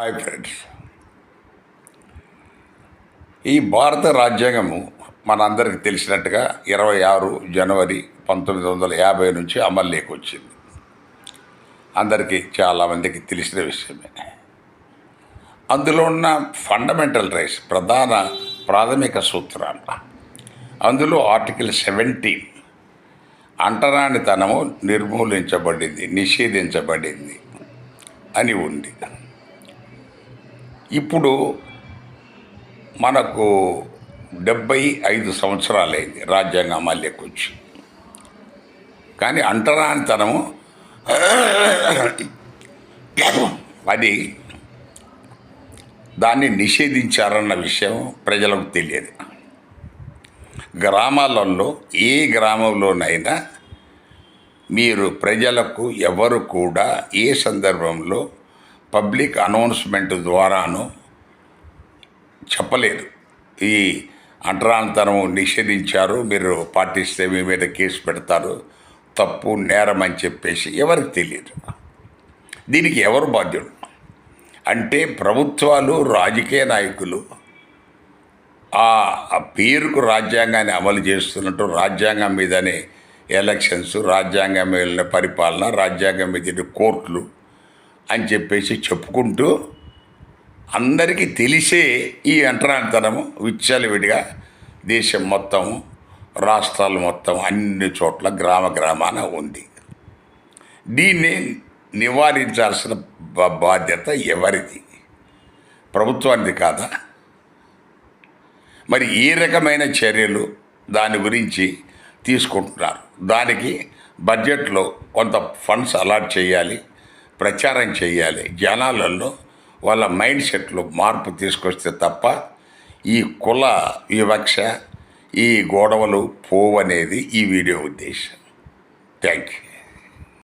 Hi friends ఈ భారత రాజ్యాంగము మనందరికీ తెలిసినట్టుగా ఇరవై ఆరు జనవరి పంతొమ్మిది వందల యాభై నుంచి అమల్లోకి వచ్చింది. అందరికీ చాలామందికి తెలిసిన విషయమే. అందులో ఉన్న ఫండమెంటల్ రైట్స్ ప్రధాన ప్రాథమిక సూత్రాలు. అందులో ఆర్టికల్ సెవెంటీన్ అంటరానితనము నిర్మూలించబడింది నిషేధించబడింది అని ఉంది. ఇప్పుడు మనకు డెబ్బై ఐదు సంవత్సరాలైంది రాజ్యాంగం అమల్లోకి వచ్చి కానీ అంటరానితనము అది దాన్ని నిషేధించారన్న విషయం ప్రజలకు తెలియదు. గ్రామాలలో ఏ గ్రామంలోనైనా మీరు ప్రజలకు ఎవరు కూడా ఏ సందర్భంలో పబ్లిక్ అనౌన్స్మెంట్ ద్వారాను చెప్పలేదు. ఈ అంటరానంతరం నిషేధించారు మీరు పాటిస్తే మీ మీద కేసు పెడతారు తప్పు నేరం అని చెప్పేసి ఎవరికి తెలియదు. దీనికి ఎవరు బాధ్యుడు అంటే ప్రభుత్వాలు రాజకీయ నాయకులు ఆ ఆ పేరుకు రాజ్యాంగాన్ని అమలు చేస్తున్నట్టు రాజ్యాంగం మీదనే ఎలక్షన్స్ రాజ్యాంగం మీద పరిపాలన రాజ్యాంగం మీద కోర్టులు అని చెప్పేసి చెప్పుకుంటూ అందరికీ తెలిసే ఈ అంటరానితనము విచ్చలవిడిగా దేశం మొత్తం రాష్ట్రాలు మొత్తం అన్ని చోట్ల గ్రామ గ్రామాన ఉంది. దీన్ని నివారించాల్సిన బా- బాధ్యత ఎవరిది? ప్రభుత్వానికి కాదా? మరి ఏ రకమైన చర్యలు దాని గురించి తీసుకుంటున్నారు? దానికి బడ్జెట్లో కొంత ఫండ్స్ అలాట్ చేయాలి. ప్రచారం చేయాలి. జనాలలో వాళ్ళ మైండ్ సెట్లో మార్పు తీసుకొస్తే తప్ప ఈ కుల వివక్ష ఈ గొడవలు పోవనేది ఈ వీడియో ఉద్దేశం. Thank you.